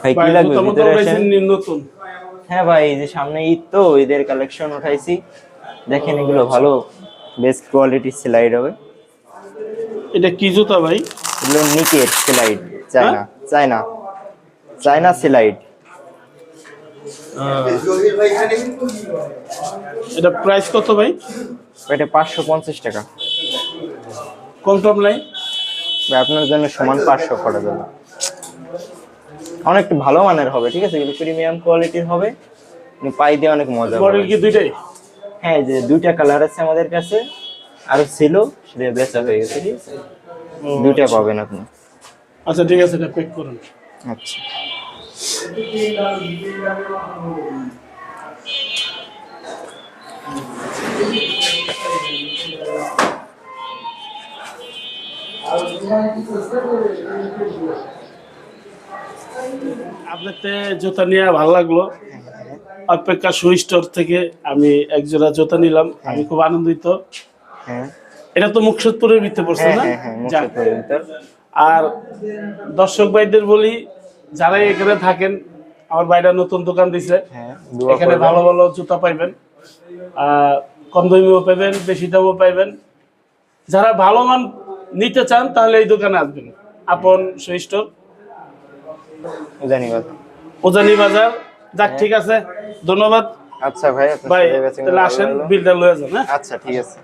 ভাই কি লাগবে? ভিতরে আসেন। নতুন। হ্যাঁ ভাই এই যে সামনে ঈদ তো ঈদের কালেকশন উঠাইছি। দেখেন এগুলো ভালো বেস্ট কোয়ালিটির স্লাইড হবে। এটা কি জুতা ভাই? এগুলো নিকের স্লাইড চায়না হ্যাঁ? চায়না চায়না স্লাইড এটা প্রাইস কত ভাই? এটা পাঁচশো পঞ্চাশ টাকা। কম টম নাই ভাই, আপনার জন্য সমান পাঁচশো করে দেবো অনেক ভালো মানের হবে ঠিক আছে? এগুলো প্রিমিয়াম কোয়ালিটির হবে। পাই দিয়ে অনেক মজা মডেল। কি দুইটাই? হ্যাঁ যে দুইটা কালার আছে আমাদের কাছে। আরও ছিল সেটা বেচা হয়ে গেছে ঠিক আছে? দুইটা পাবেন আপনি। আচ্ছা ঠিক আছে এটা প্যাক করুন। আচ্ছা। আপনার জুতা নিয়ে ভালো লাগল। অপেক্ষা সুই স্টোর থেকে আমি এক জোড়া জুতা নিলাম। আমি খুব আনন্দিত। হ্যাঁ। এটা তো মুকসুদপুরের ভিতরে পড়ছে হ্যাঁ না? হ্যাঁ হ্যাঁ। আর দর্শক ভাইদের বলি যারা এখানে থাকেন আমার ভাইরা নতুন দোকান দিছে। হ্যাঁ এখানে ভালো ভালো জুতা পাইবেন। আহ, কম দামিও পাইবেন বেশি দামও পাইবেন। যারা ভালো মান নিতে চান তাহলে এই দোকানে আসবেন। আপন সুই স্টোর ধন্যবাদ উজানি বাজার যাক ঠিক আছে। ধন্যবাদ। আচ্ছা ভাই ভাই আসেন বিলটা লয়ে যান হ্যাঁ? আচ্ছা ঠিক আছে।